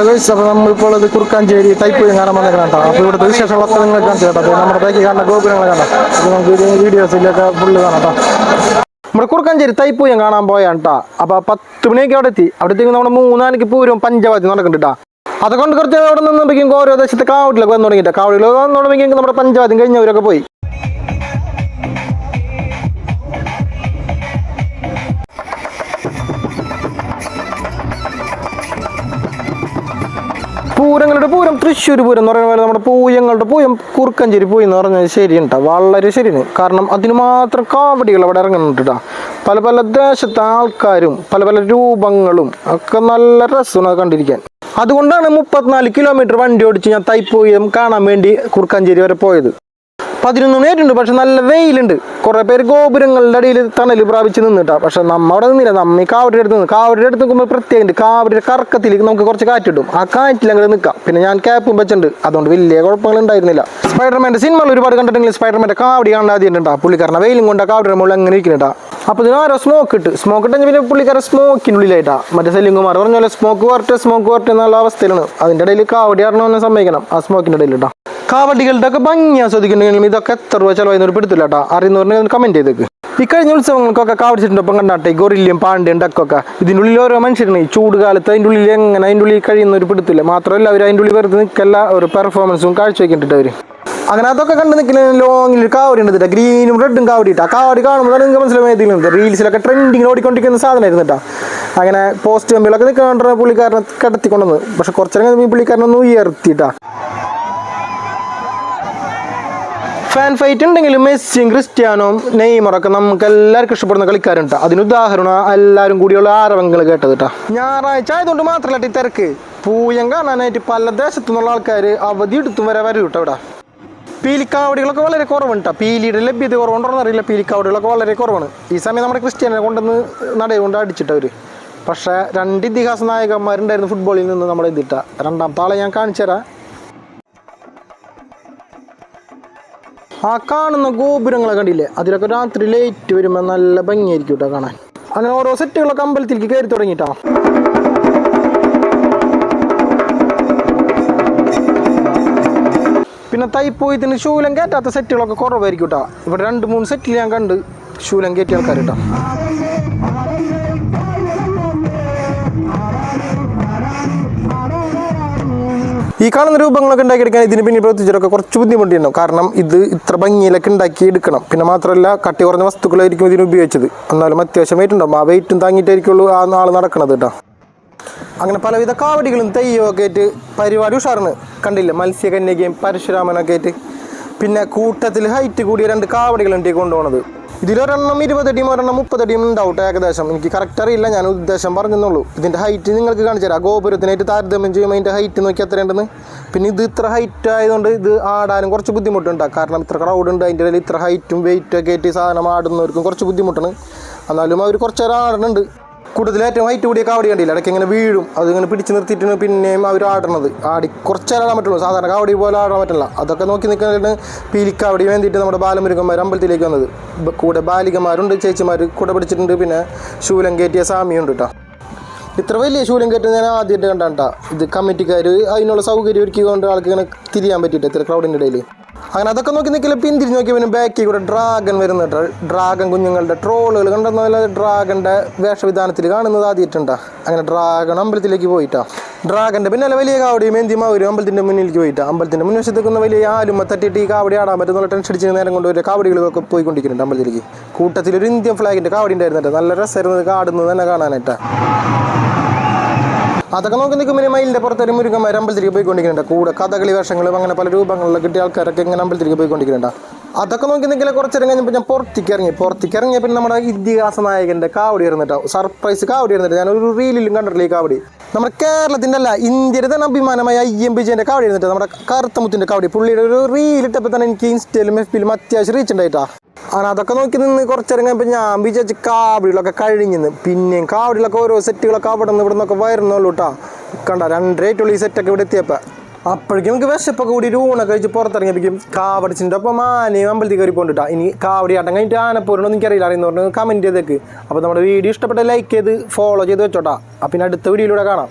അപ്പോൾ നമ്മളിപ്പോൾ ഇത് കുറുക്കാഞ്ചേരി തൈപ്പൂരം കാണാൻ വന്നേക്കണം കേട്ടോ. അപ്പോൾ ഇവിടുത്തെ വിശേഷങ്ങളൊക്കെ നിങ്ങൾ കാണിച്ചു കേട്ടോ. നമ്മുടെ ബാക്കി കാണുന്ന ഗോപുരങ്ങൾ അപ്പോൾ നമുക്ക് വീഡിയോസിലൊക്കെ ഫുള്ള് കാണാം കേട്ടോ. നമ്മുടെ കുറുക്കാഞ്ചേരി തൈപ്പൂയം കാണാൻ പോയാണ് കേട്ടോ. അപ്പോൾ പത്ത് മണിയൊക്കെ അവിടെ എത്തി. അവിടെ എത്തി നമ്മുടെ മൂന്നാലിക്ക് പൂരം പഞ്ചായത്ത് നടക്കുന്നുണ്ട് കേട്ടോ. അതുകൊണ്ട് കുറച്ച് അവിടെ നിന്നുമ്പോഴേക്കും ഓരോ ദേശത്തെ കാവടിലൊക്കെ വന്നു തുടങ്ങിയിട്ട് കാവടിലൊക്കെ വന്നു തുടങ്ങിയെങ്കിൽ നമ്മുടെ പഞ്ചായത്തും കഴിഞ്ഞവരൊക്കെ പോയി. പൂരങ്ങളുടെ പൂരം തൃശ്ശൂർ പൂരം എന്ന് പറയുന്ന പോലെ നമ്മുടെ പൂയങ്ങളുടെ പൂയം കുറുക്കഞ്ചേരി പൂയം എന്ന് പറഞ്ഞാൽ ശരിയുണ്ട്. വളരെ ശരിയാണ്. കാരണം അതിന് മാത്രം കാവടികൾ അവിടെ ഇറങ്ങുന്നുണ്ട്. പല പല ദേശത്തെ ആൾക്കാരും പല പല രൂപങ്ങളും ഒക്കെ നല്ല രസമാണ് കണ്ടിരിക്കാൻ. അതുകൊണ്ടാണ് മുപ്പത്തിനാല് കിലോമീറ്റർ വണ്ടി ഓടിച്ച് ഞാൻ തൈപ്പൂയം കാണാൻ വേണ്ടി കുറുക്കഞ്ചേരി വരെ പോയത്. പതിനൊന്ന് മണിയായിട്ടുണ്ട് പക്ഷെ നല്ല വെയിലുണ്ട്. കുറേ പേര് ഗോപുരങ്ങളുടെ അടിയിൽ തണൽ പ്രാപിച്ച് നിന്നിട്ടാ. പക്ഷെ നമ്മ നിന്നില്ല. നമ്മ ഈ കാവടിയുടെ അടുത്ത് നിന്ന്. കാവടിയുടെ അടുത്ത് നിൽക്കുമ്പോൾ പ്രത്യേകം കാവടിയുടെ കറക്കത്തിൽ നമുക്ക് കുറച്ച് കാറ്റ് കാറ്റിടും ആ കാറ്റിൽ അങ്ങോട്ട് നിൽക്കാം. പിന്നെ ഞാൻ ക്യാപ്പും വെച്ചിട്ടുണ്ട്. അതുകൊണ്ട് വലിയ കുഴപ്പങ്ങൾ ഉണ്ടായിരുന്നില്ല. സ്പൈഡർമാന്റെ സിനിമകൾ ഒരുപാട് കണ്ടിട്ടുണ്ടെങ്കിൽ സ്പൈഡർമാന്റെ കാവടി കാണാൻ ആദ്യമുണ്ടാ പുള്ളിക്കാരനെ വെയിലും കൊണ്ട് കാവടിയുടെ മുകളിൽ അങ്ങനെ ഇരിക്കുന്നുണ്ടാ? അപ്പോൾ ഇതിന് സ്മോക്ക് ഇട്ട്. സ്മോക്ക് ഇട്ടെങ്കിൽ പിന്നെ പുള്ളിക്കാരൻ സ്മോക്കിനുള്ളിലായിട്ടാ മറ്റേ സെല്ലിം കുമാർ പറഞ്ഞ സ്മോക്ക് വരട്ടെ സ്മോക്ക് വരട്ടെ എന്നുള്ള അവസ്ഥയിലാണ്. അതിന്റെ ഇടയിൽ കാവടി ആടണമെന്ന് സമ്മതിക്കണം. ആ സ്മോക്കിന്റെ ഇടയിൽ ഇട്ടാ കാവടികളുടെ ഒക്കെ ഭംഗി ആസ്വദിക്കുന്നുണ്ടെങ്കിലും ഇതൊക്കെ എത്ര രൂപ ചിലവായി പിടുത്തില്ല കേട്ടോ. അറിയുന്നവരുടെ കമന്റ് ചെയ്തേക്ക്. ഈ കഴിഞ്ഞ ഉത്സവങ്ങൾക്കൊക്കെ കാവടിച്ചിട്ടുണ്ടപ്പം കണ്ടാട്ടെ ഗൊറില്യം പാണ്ഡ്യം ഡക്കൊക്കെ. ഇതിന്റെ ഉള്ളിൽ ഓരോ മനുഷ്യരാണ് ഈ ചൂട് കാലത്ത് അതിന്റെ ഉള്ളിൽ എങ്ങനെ അതിന്റെ ഉള്ളിൽ കഴിയുന്ന ഒരു പിടുത്തില്ല മാത്രമല്ല അവർ അതിന്റെ ഉള്ളിൽ വെറുതെ നിൽക്കല്ല ഒരു പെർഫോമൻസും കാഴ്ചവെക്കിട്ടിട്ട് അവർ അങ്ങനെ അതൊക്കെ കണ്ട് നിൽക്കുന്ന ലോങ്ങിൽ കാവടി ഉണ്ട് ഗ്രീനും റെഡും കാവടി ഇട്ടാ കാവടി കാണുമ്പോൾ നിങ്ങൾക്ക് മനസ്സിലാവും ഏതെങ്കിലും റീൽസിലൊക്കെ ട്രെൻഡിങ്ങിൽ ഓടിക്കൊണ്ടിരിക്കുന്ന സാധനമായിരുന്നു കേട്ടോ. അങ്ങനെ പോസ്റ്റ് കമ്പികളൊക്കെ നിൽക്കാൻ പുള്ളിക്കാരനെ കിടത്തിക്കൊണ്ടുവന്ന്. പക്ഷെ കുറച്ചേരം ഈ പുള്ളിക്കാരനൊന്നും ഉയർത്തിയിട്ടാ ഫാൻ ഫൈറ്റ് ഉണ്ടെങ്കിലും മെസ്സിയും ക്രിസ്ത്യാനോ നെയ്മറൊക്കെ നമുക്ക് എല്ലാവർക്കും ഇഷ്ടപ്പെടുന്ന കളിക്കാരുണ്ട്. അതിന് ഉദാഹരണം എല്ലാവരും കൂടിയുള്ള ആരവങ്ങൾ കേട്ടത് കേട്ടോ ഞായറാഴ്ച ആയതുകൊണ്ട് മാത്രമല്ല ഈ തിരക്ക്. പൂയം കാണാനായിട്ട് പല ദേശത്തു നിന്നുള്ള ആൾക്കാർ അവധി എടുത്തും വരെ വരും കേട്ടോ ഇവിടെ. പീലിക്കാവടികളൊക്കെ വളരെ കുറവുണ്ട്. കേട്ടോ പീലിയുടെ ലഭ്യത കുറവുണ്ടോ അറിയില്ല. പീലിക്കാവടികളൊക്കെ വളരെ കുറവാണ്. ഈ സമയം നമ്മുടെ ക്രിസ്ത്യാനെ കൊണ്ടുവന്ന് നടയുകൊണ്ട് അടിച്ചിട്ടവർ പക്ഷേ രണ്ട് ഇതിഹാസ നായകന്മാരുണ്ടായിരുന്നു ഫുട്ബോളിൽ നിന്ന് നമ്മുടെ ഇതിട്ട രണ്ടാമത്തെ ആളെ ഞാൻ കാണിച്ചു തരാം ആ കാണുന്ന ഗോപുരങ്ങളെ കണ്ടില്ലേ? അതിലൊക്കെ രാത്രി ലൈറ്റ് വരുമ്പോൾ നല്ല ഭംഗിയായിരിക്കും കേട്ടോ കാണാൻ. അങ്ങനെ ഓരോ സെറ്റുകളൊക്കെ അമ്പലത്തിലേക്ക് കയറി തുടങ്ങിയിട്ടാ പിന്നെ തൈപ്പോയത്തിന് ശൂലം കയറ്റാത്ത സെറ്റുകളൊക്കെ കുറവായിരിക്കും കേട്ടോ ഇവിടെ രണ്ട് മൂന്ന് സെറ്റിൽ ഞാൻ കണ്ട് ശൂലം കയറ്റിയ ആൾക്കാർ കേട്ടോ ഈ കാണുന്ന രൂപങ്ങളൊക്കെ ഉണ്ടാക്കിയെടുക്കാൻ ഇതിന് പിന്നെ പ്രവർത്തിച്ചിട്ടൊക്കെ കുറച്ച് ബുദ്ധിമുട്ടുണ്ടാവും കാരണം ഇത് ഇത്ര ഭംഗിയിലൊക്കെ ഉണ്ടാക്കി എടുക്കണം പിന്നെ മാത്രമല്ല കട്ടി കുറഞ്ഞ വസ്തുക്കളായിരിക്കും ഇതിന് ഉപയോഗിച്ചത്. എന്നാലും അത്യാവശ്യം വെയിറ്റ് ഉണ്ടാവും. ആ വെയിറ്റും താങ്ങിയിട്ടായിരിക്കുള്ളൂ ആ നാൾ നടക്കണത് കേട്ടോ അങ്ങനെ പലവിധ കാവടികളും തെയ്യമൊക്കെ ആയിട്ട് പരിപാടി ഉഷാറാണ്. കണ്ടില്ല? മത്സ്യകന്യകയും പരശുരാമനൊക്കെ ആയിട്ട്. പിന്നെ കൂട്ടത്തിൽ ഹൈറ്റ് കൂടിയ രണ്ട് കാവടികളുണ്ട് ഈ ഇതിലൊരെണ്ണം ഇരുപതടിയും ഒരെണ്ണം മുപ്പതടിയും അടിയും ഏകദേശം. എനിക്ക് കറക്റ്റ് അറിയില്ല ഞാൻ ഉദ്ദേശം പറഞ്ഞെന്നുള്ളൂ. ഇതിന്റെ ഹൈറ്റ് നിങ്ങൾക്ക് കാണിച്ചു തരാം. ഗോപുരത്തിനായിട്ട് താരതമ്യം ചെയ്യുമ്പോൾ അതിന്റെ ഹൈറ്റ് നോക്കി എത്രയുണ്ടെന്ന് പിന്നെ ഇത് ഇത്ര ഹൈറ്റ് ആയതുകൊണ്ട് ഇത് ആടാനും കുറച്ച് ബുദ്ധിമുട്ടുണ്ടാകും കാരണം ഇത്ര ക്രൗഡ് ഉണ്ട് അതിന്റെ ഇടയിൽ ഇത്ര ഹൈറ്റും വെയിറ്റും ഒക്കെ ആയിട്ട് സാധനം ആടുന്നവർക്കും കുറച്ച് ബുദ്ധിമുട്ടാണ്. എന്നാലും അവർ കുറച്ചേരം ആടുന്നുണ്ട്. കൂടുതൽ ഏറ്റവും ഹൈറ്റ് കൂടിയ കാവടി കണ്ടില്ല? ഇടയ്ക്ക് ഇങ്ങനെ വീഴും. അതിങ്ങനെ പിടിച്ച് നിർത്തിയിട്ടാണ് പിന്നെയും അവർ ആടണത്. ആടി കുറച്ച് നേരം ആടാൻ പറ്റുള്ളൂ. സാധാരണ കാവടി പോലെ ആടാൻ പറ്റില്ല. അതൊക്കെ നോക്കി നിൽക്കുന്നതിന് പീലിക്കാവടി വേണ്ടിയിട്ട് നമ്മുടെ ബാലമുരുകന്മാർ അമ്പലത്തിലേക്ക് വന്നത്. കൂടെ ബാലികമാരുണ്ട് ചേച്ചിമാർ കൂടെ പിടിച്ചിട്ടുണ്ട്. പിന്നെ ശൂലം കയറ്റിയ സ്വാമിയുണ്ട് കേട്ടോ ഇത്ര വലിയ ശൂലം കയറ്റം ഞാൻ ആദ്യമായിട്ട് കണ്ടാട്ടാ ഇത് കമ്മിറ്റിക്കാർ അതിനുള്ള സൗകര്യം ഒരുക്കിക്കൊണ്ട് ആൾക്ക് ഇങ്ങനെ തിരിയാൻ പറ്റിയിട്ട് ഇത്ര ക്രൗഡിന്റെ ഇടയിൽ അങ്ങനെ അതൊക്കെ നോക്കി നിൽക്കില്ല പിന്തിരിഞ്ഞ് നോക്കി പിന്നെ ബാക്കിൽ കൂടെ ഡ്രാഗൺ വരുന്നുണ്ട് ഡ്രാഗൺ കുഞ്ഞുങ്ങളുടെ ട്രോളുകൾ കണ്ടെന്നല്ല ഡ്രാഗന്റെ വേഷവിധാനത്തിൽ കാണുന്നത് ആദ്യമായിട്ടുണ്ടാ. അങ്ങനെ ഡ്രാഗൺ അമ്പലത്തിലേക്ക് പോയിട്ടാ. ഡ്രാഗന്റെ പിന്നെ വലിയ കാവടിയും എന്തിമാവരും അമ്പലത്തിന്റെ മുന്നിലേക്ക് പോയിട്ടാ. അമ്പലത്തിന്റെ മുൻവശത്ത് നിൽക്കുന്ന വലിയ ആലുമ തട്ടിയിട്ട് ഈ കാവടി ആടാൻ പറ്റുന്നുള്ള ടെൻഷൻ അടിച്ച് നേരം കൊണ്ട് ഒരു കാവടികളൊക്കെ പോയിക്കൊണ്ടിരിക്കുന്നുണ്ട് അമ്പലത്തിലേക്ക്. കൂട്ടത്തിൽ ഒരു ഇന്ത്യൻ ഫ്ലാഗിന്റെ കാവടി ഉണ്ടായിരുന്നിട്ട് നല്ല രസമായിരുന്നു കാടുന്നത് തന്നെ കാണാനായിട്ടാ. അതൊക്കെ നോക്കി നിൽക്കുമ്പോൾ മയിലിന്റെ പുറത്തൊരു മുരുകന്മാർ അമ്പലത്തിലേക്ക് പോയിക്കൊണ്ടിരിക്കുന്നുണ്ട്. കൂടെ കഥകളി വേഷങ്ങളും അങ്ങനെ പല രൂപങ്ങളിലുള്ള കിട്ടിയ ആൾക്കാരൊക്കെ ഇങ്ങനെ അമ്പലത്തിലേക്ക് പോയിക്കൊണ്ടിരിക്കുന്നുണ്ട്. അതൊക്കെ നോക്കി നിൽക്കില്ല കുറച്ചേരം കഴിഞ്ഞപ്പോൾ ഞാൻ പുറത്തേക്ക് ഇറങ്ങി. പുറത്തേക്ക് ഇറങ്ങിയ പിന്നെ നമ്മുടെ ഇതിഹാസ നായകന്റെ കാവടി ഇരുന്നിട്ടോ സർപ്രൈസ് കാവടി ഇരുന്നിട്ട് ഞാൻ ഒരു റീലിലും കണ്ടിട്ടില്ല ഈ കാവടി. നമ്മുടെ കേരളത്തിന്റെ അല്ല ഇന്ത്യയുടെ തന്നെ അഭിമാനമായ ഐ എം വിജയന്റെ കാവടി ഇരുന്നിട്ട് നമ്മുടെ കറുത്തമുത്തിന്റെ കാവടി. പുള്ളിയുടെ ഒരു റീലിട്ടപ്പോൾ തന്നെ എനിക്ക് ഇൻസ്റ്റയിലും എഫ് പിയിലും അത്യാവശ്യം റീച്ച് ഉണ്ടായിട്ടാ. അങ്ങനെ അതൊക്കെ നോക്കി നിന്ന് കുറച്ചേരം കഴിഞ്ഞപ്പോൾ ഞാൻ വിചാരിച്ച് കാവടികളൊക്കെ കഴിഞ്ഞെന്ന്. പിന്നെയും കാവടികളൊക്കെ ഓരോ സെറ്റുകളൊക്കെ അവിടെ നിന്ന് ഇവിടെ നിന്നൊക്കെ വരുന്നുള്ളൂ കേട്ടോ കണ്ട? രണ്ടരേറ്റുള്ള ഈ സെറ്റൊക്കെ ഇവിടെ എത്തിയപ്പോൾ അപ്പോഴേക്കും നമുക്ക് വിശപ്പൊക്കെ കൂടി ഊണൊക്കെ കഴിച്ച് പുറത്തിറങ്ങിയപ്പോഴേക്കും കാവടിച്ചിന്റെ ഒപ്പം ആനയും അമ്പലത്തിൽ കയറി പോകണ്ടിട്ടാ ഇനി കാവടി ആട്ടം കഴിഞ്ഞിട്ട് ആനപ്പോരൊന്നും എനിക്കറിയില്ല. അറിയുന്ന പറഞ്ഞു കമന്റ് ചെയ്തേക്ക്. അപ്പോൾ നമ്മുടെ വീഡിയോ ഇഷ്ടപ്പെട്ട ലൈക്ക് ചെയ്ത് ഫോളോ ചെയ്ത് വെച്ചോട്ടാ. അപ്പം പിന്നെ അടുത്ത വീഡിയോയിലൂടെ കാണാം.